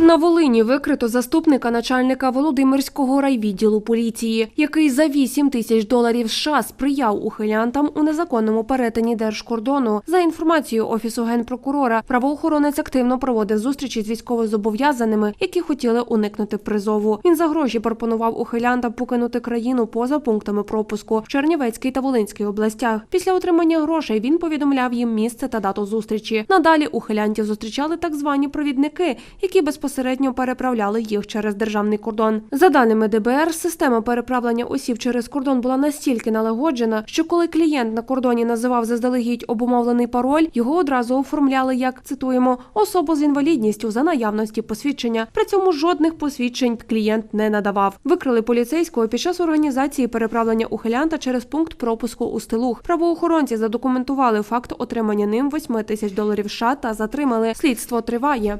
На Волині викрито заступника начальника Володимирського райвідділу поліції, який за 8 тисяч доларів США сприяв ухилянтам у незаконному перетині держкордону. За інформацією офісу генпрокурора, правоохоронець активно проводив зустрічі з військовозобов'язаними, які хотіли уникнути призову. Він за гроші пропонував ухилянтам покинути країну поза пунктами пропуску в Чернівецькій та Волинській областях. Після отримання грошей він повідомляв їм місце та дату зустрічі. Надалі ухилянтів зустрічали так звані провідники, які безпосередньо переправляли їх через державний кордон. За даними ДБР, система переправлення осіб через кордон була настільки налагоджена, що коли клієнт на кордоні називав заздалегідь обумовлений пароль, його одразу оформляли як цитуємо особу з інвалідністю за наявності посвідчення. При цьому жодних посвідчень клієнт не надавав. Викрили поліцейського під час організації переправлення ухилянта через пункт пропуску у Стилух. Правоохоронці задокументували факт отримання ним 8 тисяч доларів США та затримали. Слідство триває.